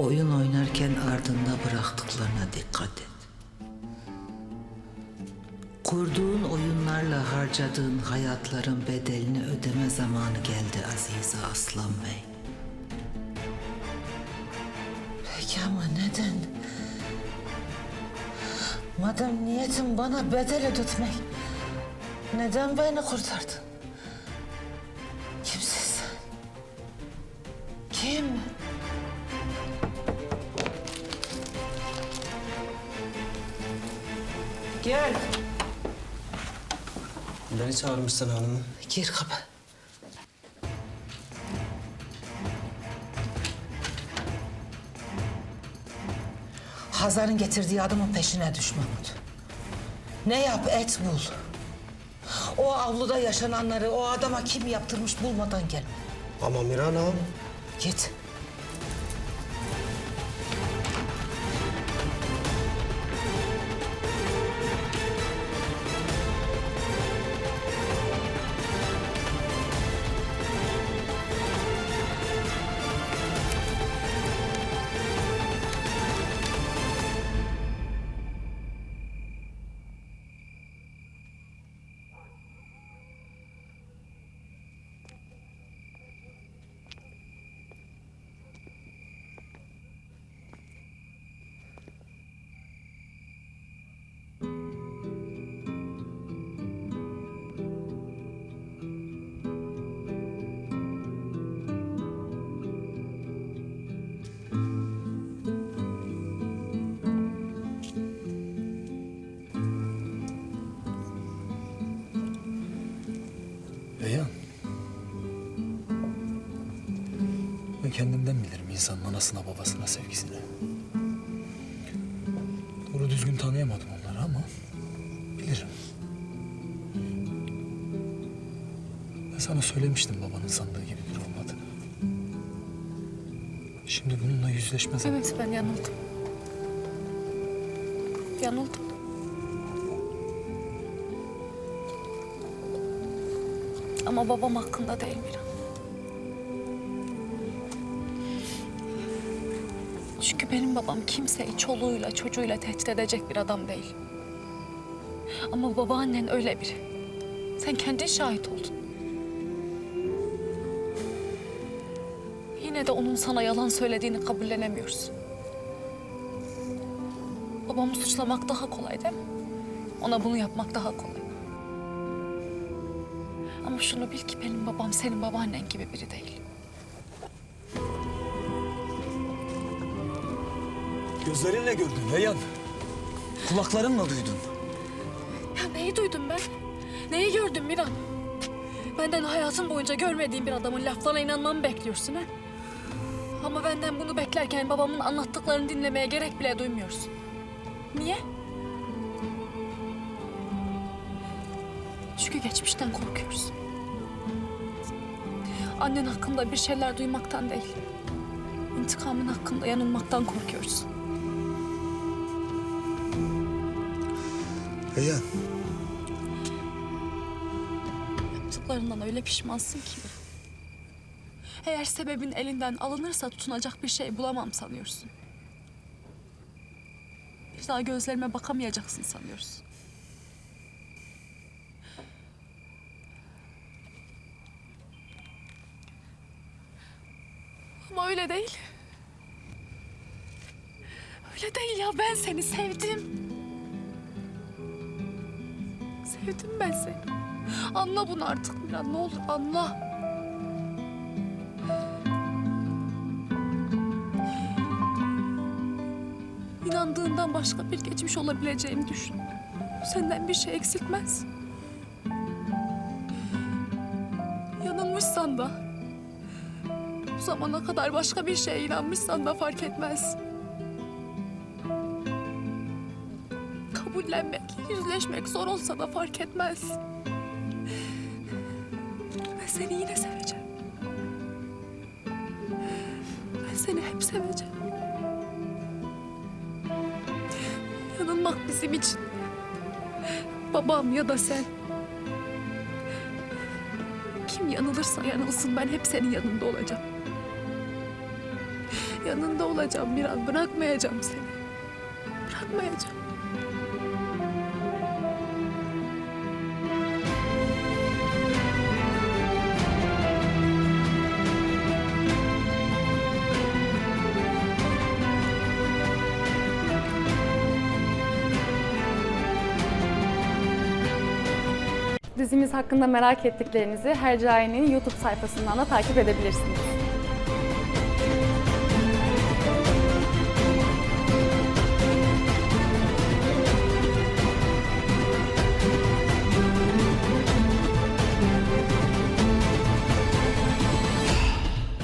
oyun oynarken ardında bıraktıklarına dikkat et. Kurduğun oyunlarla harcadığın hayatların bedelini ödeme zamanı geldi Azize Aslan Bey. Peki ama neden? Madem niyetin bana bedel ödetmek, neden beni kurtardın? Kimsin sen? Kim? Gel. Beni çağırmışsın hanımım. Gir kapı. Hazar'ın getirdiği adamın peşine düş Mahmut. Ne yap et bul. O avluda yaşananları o adama kim yaptırmış bulmadan gelme. Ama Miran ağam. Git. Reyhan. Ben kendimden bilirim insanın anasına babasına sevgisini. Doğru düzgün tanıyamadım onları ama bilirim. Ben sana söylemiştim babanın sandığı gibi biri olmadığını. Şimdi bununla yüzleşme zamanı. Evet ben yanıldım. Yanıldım. Ama babam hakkında değil Miran. Çünkü benim babam kimseyi çoluğuyla çocuğuyla tehdit edecek bir adam değil. Ama babaannen öyle biri. Sen kendin şahit oldun. Yine de onun sana yalan söylediğini kabullenemiyoruz. Babamı suçlamak daha kolay değil mi? Ona bunu yapmak daha kolay. Ama şunu bil ki benim babam senin babaannen gibi biri değil. Gözlerinle gördün Reyhan. Kulaklarınla duydun. Ya neyi duydum ben? Neyi gördüm Miran? Benden hayatın boyunca görmediğim bir adamın laflarına inanmamı bekliyorsun ha? Ama benden bunu beklerken babamın anlattıklarını dinlemeye gerek bile duymuyorsun. Niye? Çünkü geçmişten korkuyoruz. Annen hakkında bir şeyler duymaktan değil. İntikamın hakkında yanılmaktan korkuyoruz. Reyhan. Yaptıklarından öyle pişmansın ki. Eğer sebebin elinden alınırsa tutunacak bir şey bulamam sanıyorsun. Bir daha gözlerime bakamayacaksın sanıyorsun. Ama öyle değil. Öyle değil ya ben seni sevdim. Sevdim ben seni. Anla bunu artık Miran ne olur anla. İnandığından başka bir geçmiş olabileceğimi düşün. Senden bir şey eksiltmez. Yanılmışsan da, zamana kadar başka bir şeye inanmışsan da fark etmez. Kabullenmek, yüzleşmek zor olsa da fark etmez. Ben seni yine seveceğim. Ben seni hep seveceğim. Yanılmak bizim için. Babam ya da sen. Kim yanılırsa yanılsın ben hep senin yanında olacağım. Yanında olacağım bir an. Bırakmayacağım seni. Bırakmayacağım. Dizimiz hakkında merak ettiklerinizi Hercai'nin YouTube sayfasından da takip edebilirsiniz.